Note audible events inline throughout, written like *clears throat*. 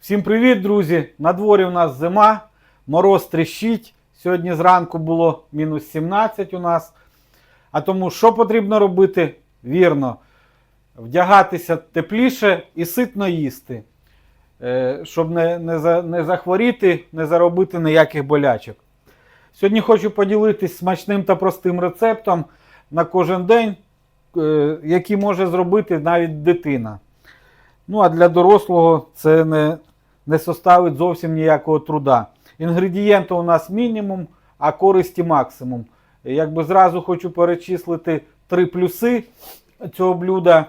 Всім привіт, друзі! На дворі у нас зима, мороз тріщить. Сьогодні зранку було мінус 17 у нас. А тому що потрібно робити? Вірно, вдягатися тепліше і ситно їсти, Е, щоб не, не, за, не захворіти, не заробити ніяких болячок. Сьогодні хочу поділитись смачним та простим рецептом на кожен день, е, який може зробити навіть дитина. Ну, а для дорослого це не, не составить зовсім ніякого труда. Інгредієнти у нас мінімум, а користі максимум. Якби зразу хочу перечислити три плюси цього блюда.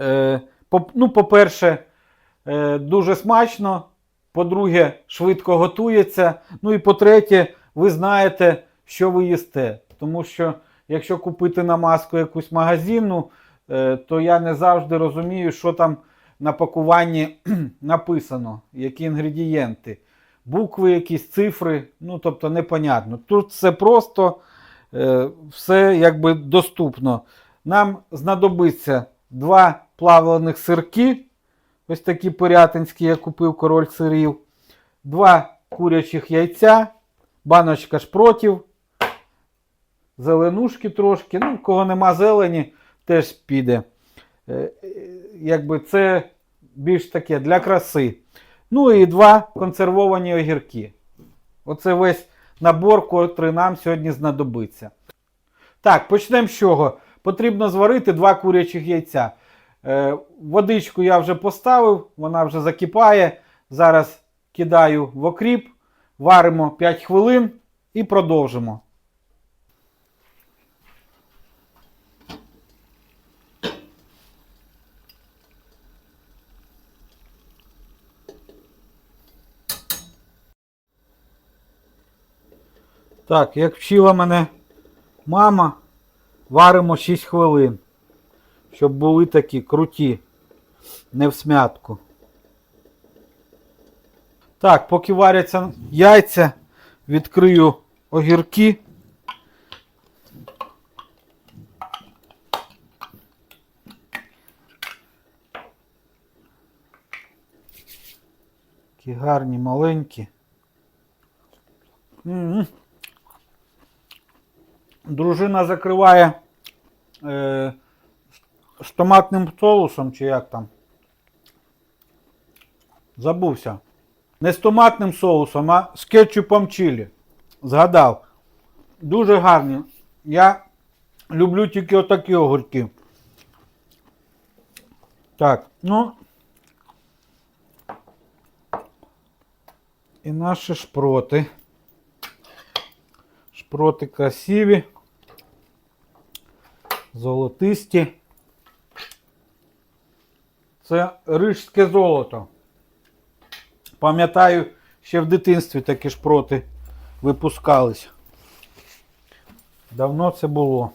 Е, ну, по-перше, е, дуже смачно. По-друге, швидко готується. Ну і по-третє, ви знаєте, що ви їсте. Тому що, якщо купити намазку якусь магазинну, е, то я не завжди розумію, що там на пакуванні *clears throat* написано, які інгредієнти. Букви, якісь цифри, ну тобто непонятно. Тут все просто, е, все якби доступно. Нам знадобиться два плавлених сирки. Ось такі порятинські я купив король сирів. Два курячих яйця, баночка шпротів, зеленушки трошки. Ну, кого нема зелені, теж піде. Е, е, Якби це більш таке для краси. Ну і два консервовані огірки. Оце весь набор, котрий нам сьогодні знадобиться. Так, почнемо з чого. Потрібно зварити два курячих яйця. Е, водичку я вже поставив, вона вже закипає. Зараз кидаю в окріп, варимо 5 хвилин і продовжимо. Так, як вчила мене мама, варимо 6 хвилин, щоб були такі круті, не в смятку. Так, поки варяться яйця, відкрию огірки. Такі гарні, маленькі. М-м. Дружина закриває е, з томатним соусом, чи як там. Забувся. Не з томатним соусом, а з кетчупом чилі. Згадав. Дуже гарні. Я люблю тільки отакі огурки. Так, ну. І наші шпроти. Шпроти красиві. Золотисті. Це рижське золото. Пам'ятаю, ще в дитинстві такі шпроти випускались. Давно це було.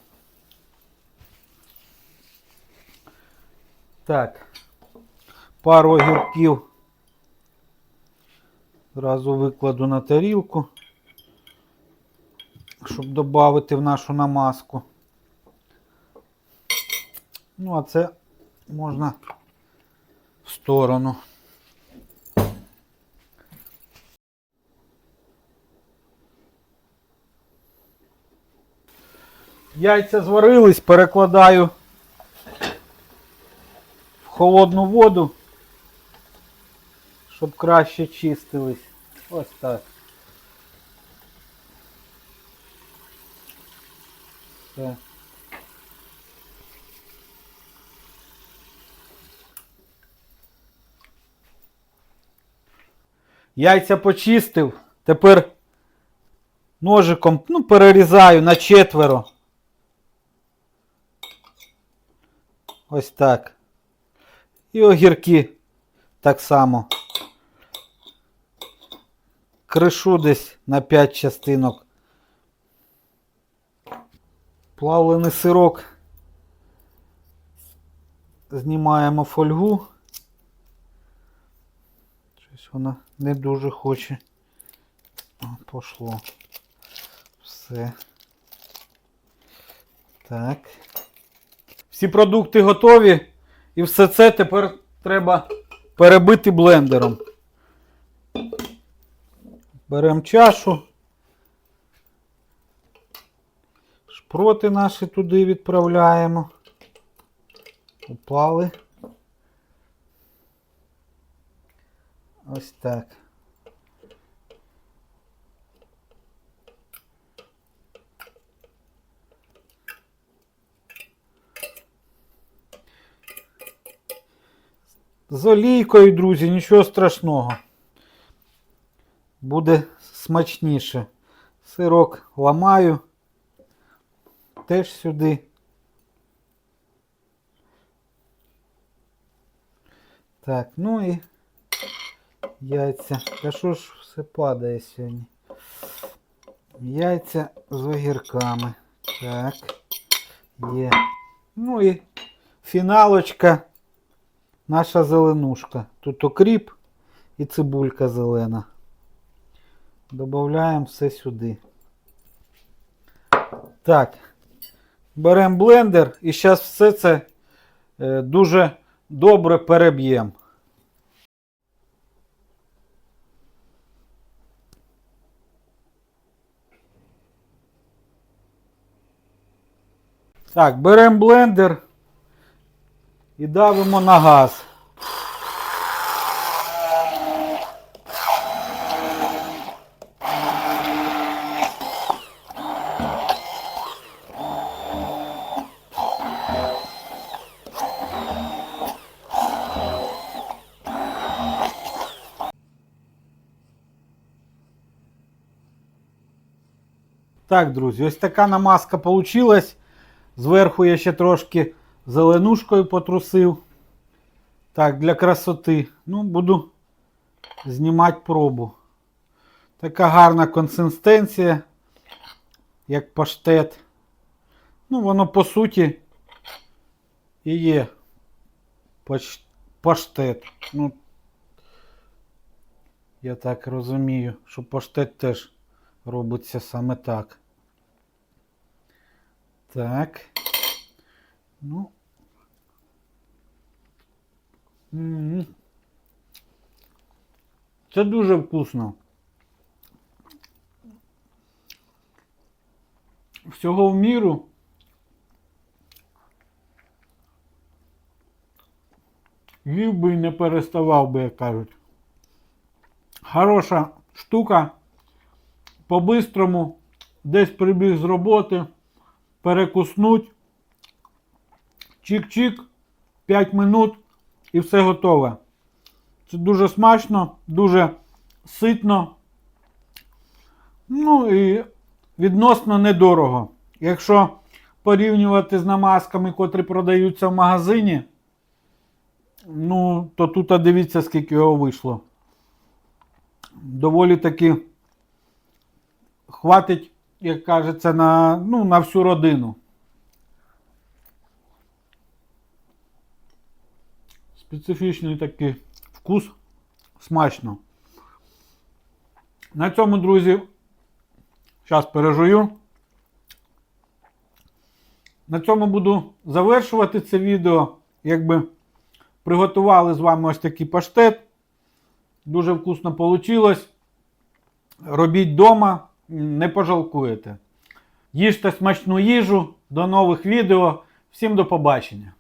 Так. Пару огірків. Зразу викладу на тарілку, щоб додати в нашу намазку. Ну, а це можна в сторону. Яйця зварились, перекладаю в холодну воду, щоб краще чистились. Ось так. Все. Яйця почистив. Тепер ножиком ну, перерізаю на четверо. Ось так. І огірки так само. Кришу десь на 5 частинок. Плавлений сирок. Знімаємо фольгу. Щось вона не дуже хоче. О, пошло. Все. Так. Всі продукти готові. І все це тепер треба перебити блендером. Беремо чашу. Шпроти наші туди відправляємо. Упали. Ось так. З олійкою, друзі, нічого страшного. Буде смачніше. Сирок ламаю. Теж сюди. Так, ну і яйця. Та що ж все падає сьогодні? Яйця з огірками. Так. Є. Ну і фіналочка. Наша зеленушка. Тут окріп і цибулька зелена. Добавляємо все сюди. Так. Беремо блендер і зараз все це е, дуже добре переб'ємо. Так, беремо блендер і давимо на газ. Так, друзі, ось така намазка получилась. Зверху я ще трошки зеленушкою потрусив. Так, для красоти. Ну, буду знімати пробу. Така гарна консистенція, як паштет. Ну, воно по суті і є паштет. Ну, я так розумію, що паштет теж робиться саме так. Так. Ну. Це дуже вкусно. Всього в міру. Їв би і не переставав би, як кажуть. Хороша штука. По-бистрому десь прибіг з роботи, перекуснуть. Чик-чик, 5 минут і все готове. Це дуже смачно, дуже ситно. Ну і відносно недорого. Якщо порівнювати з намазками, котрі продаються в магазині, ну, то тут дивіться, скільки його вийшло. Доволі таки хватить, як кажеться, на, ну, на всю родину. Специфічний такий вкус. Смачно. На цьому, друзі, зараз пережую. На цьому буду завершувати це відео. Якби приготували з вами ось такий паштет. Дуже вкусно вийшло. Робіть вдома, не пожалкуєте. Їжте смачну їжу. До нових відео. Всім до побачення.